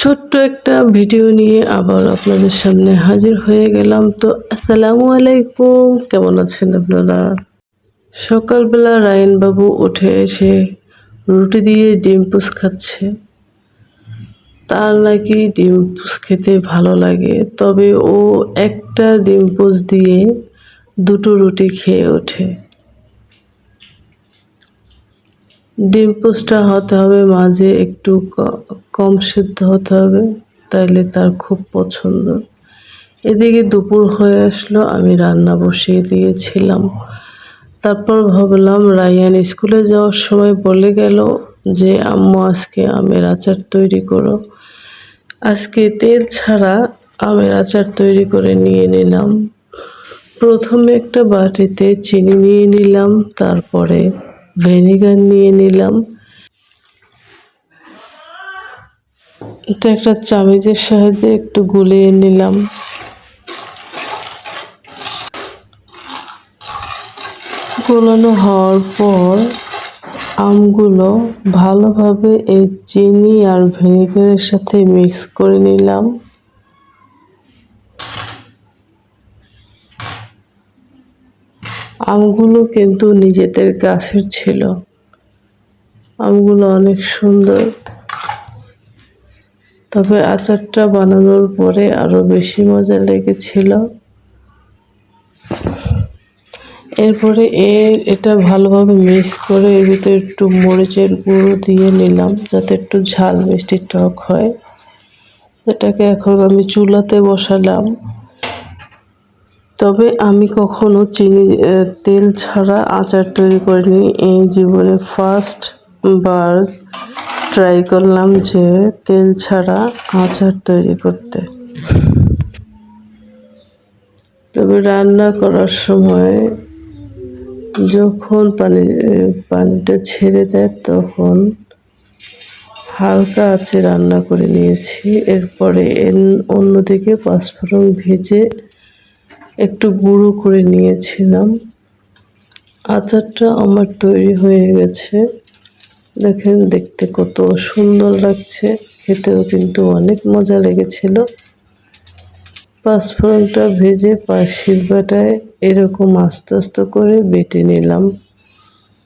ছোট্ট একটা ভিডিও নিয়ে আবার আপনাদের সামনে হাজির হয়ে গেলাম। তো আসসালামু আলাইকুম, কেমন আছেন আপনারা? সকালবেলা রায়ন বাবু উঠে এসে রুটি দিয়ে ডিম পুষ খাচ্ছে। তার নাকি ডিম পুষ খেতে ভালো লাগে, তবে ও একটা ডিম পুষ দিয়ে দুটো রুটি খেয়ে ওঠে। ডিম পোস্টটা হতে হবে মাঝে একটু কম সিদ্ধ হতে হবে, তাইলে তার খুব পছন্দ। এদিকে দুপুর হয়ে আসলো, আমি রান্না বসিয়ে দিয়েছিলাম। তারপর ভাবলাম, রায়ান স্কুলে যাওয়ার সময় বলে গেল যে, আম্মু, আজকে আমের আচার তৈরি করো। আজকে তেল ছাড়া আমের আচার তৈরি করে নিয়ে নিলাম। প্রথমে একটা বাটিতে চিনি নিয়ে নিলাম, তারপরে ভিনেগার নিয়ে নিলাম। এটা একটা চামিচের সাহায্যে একটু গুলিয়ে নিলাম। গোলানো হওয়ার পর আমগুলো ভালোভাবে এই চিনি আর ভিনেগারের সাথে মিক্স করে নিলাম। আমগুলো কিন্তু নিজেদের গাছের ছিল। আমগুলো অনেক সুন্দর। তবে আচারটা বানানোর পরে আরও বেশি মজা লেগেছিল। এরপরে এর এটা ভালোভাবে মিক্স করে এর ভিতরে একটু মরিচের গুঁড়ো দিয়ে নিলাম, যাতে একটু ঝাল মিষ্টি টক হয়। এটাকে এখন আমি চুলাতে বসালাম। তবে আমি কখনো চিনি তেল ছাড়া আচার তৈরি করিনি। এই জীবনে ফার্স্ট বার ট্রাই করলাম যে তেল ছাড়া আচার তৈরি করতে। তবে রান্না করার সময় যখন পানি পানিটা ছেড়ে দেয় তখন হালকা আছে রান্না করে নিয়েছি। এরপরে অন্যদিকে পাঁচফোড়ন ভেজে একটু গুঁড়ো করে নিয়েছিলাম। আচারটা আমার তৈরি হয়ে গেছে। দেখেন দেখতে কত সুন্দর লাগছে। খেতেও কিন্তু অনেক মজা লেগেছিল। পাঁচফোড়নটা ভেজে পাশির বাটায় এরকম আস্তে আস্তে করে বেটে নিলাম।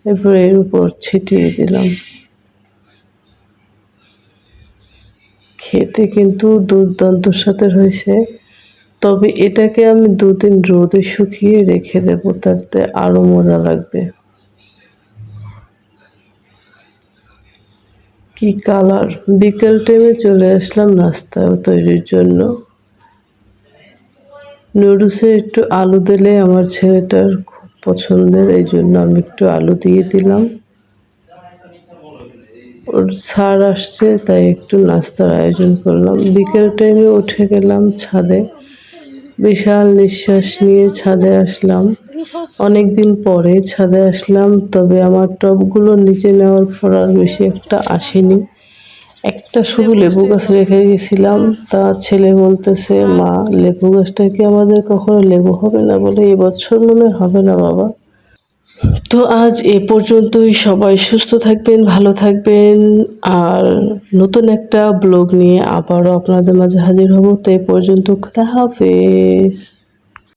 এরপর এর উপর ছিটিয়ে দিলাম। খেতে কিন্তু দুর্দান্ত সাথে হয়েছে। তবে এটাকে আমি দুদিন রোদে শুকিয়ে রেখে দেবো, তাতে আরও মজা লাগবে। কি কালার? বিকেল টাইমে চলে আসলাম নাস্তা তৈরির জন্য। নুডলসে একটু আলু দিলে আমার ছেলেটার খুব পছন্দের, এই জন্য আমি একটু আলু দিয়ে দিলাম। ওর ছাড় আসছে, তাই একটু নাস্তার আয়োজন করলাম। বিকেল টাইমে উঠে গেলাম ছাদে। বিশাল নিঃশ্বাস নিয়ে ছাদে আসলাম। অনেক দিন পরে ছাদে আসলাম, তবে আমার টবগুলো নিচে নেওয়ার পর আর বেশি একটা আসেনি। একটা শুধু লেবু গাছ রেখে গেছিলাম, তা ছেলে বলতেছে, মা, লেবু গাছটা কি আমাদের কখনো লেবু হবে না বলে এবছর মনে হবে না বাবা? তো আজ এ পর্যন্তই। সবাই সুস্থ থাকবেন, ভালো থাকবেন। আর নতুন একটা ব্লগ নিয়ে আবারও আপনাদের মাঝে হাজির হব। তো এ পর্যন্ত কথা হাফেজ।